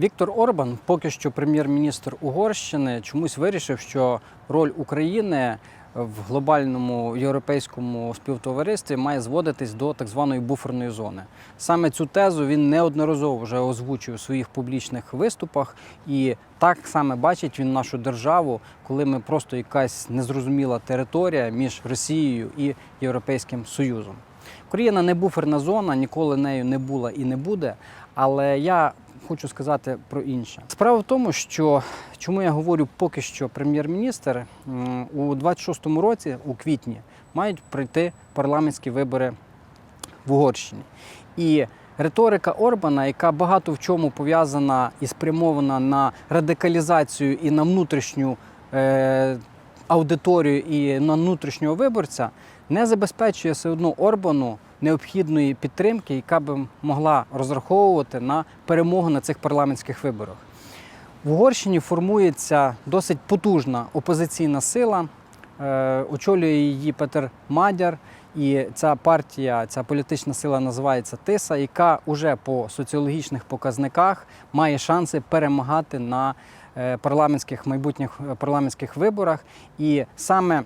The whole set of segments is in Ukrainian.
Віктор Орбан, поки що прем'єр-міністр Угорщини, чомусь вирішив, що роль України в глобальному європейському співтоваристві має зводитись до так званої буферної зони. Саме цю тезу він неодноразово вже озвучив у своїх публічних виступах, і так саме бачить він нашу державу, коли ми просто якась незрозуміла територія між Росією і Європейським Союзом. Україна не буферна зона, ніколи нею не була і не буде. Але я хочу сказати про інше. Справа в тому, що чому я говорю поки що прем'єр-міністр у 26-му році, у квітні, мають пройти парламентські вибори в Угорщині. І риторика Орбана, яка багато в чому пов'язана і спрямована на радикалізацію і на внутрішню е, аудиторію і на внутрішнього виборця, не забезпечує все одно Орбану необхідної підтримки, яка би могла розраховувати на перемогу на цих парламентських виборах. В Угорщині формується досить потужна опозиційна сила. Е, Очолює її Петер Мадяр, і ця партія, ця політична сила називається Тиса, яка уже по соціологічних показниках має шанси перемагати на е, парламентських майбутніх е, парламентських виборах. І саме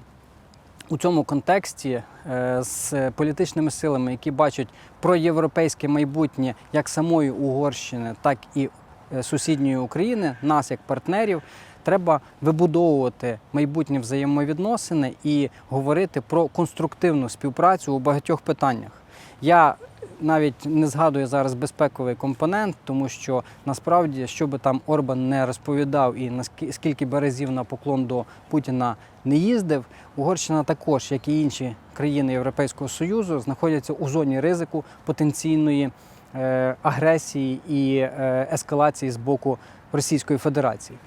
у цьому контексті е, з політичними силами, які бачать проєвропейське майбутнє як самої Угорщини, так і е, сусідньої України, нас як партнерів, треба вибудовувати майбутні взаємовідносини і говорити про конструктивну співпрацю у багатьох питаннях. Я навіть не згадую зараз безпековий компонент, тому що насправді, що би там Орбан не розповідав і наскільки скільки би разів на поклон до Путіна не їздив, Угорщина також, як і інші країни Європейського Союзу, знаходяться у зоні ризику потенційної е, агресії і е, ескалації з боку Російської Федерації.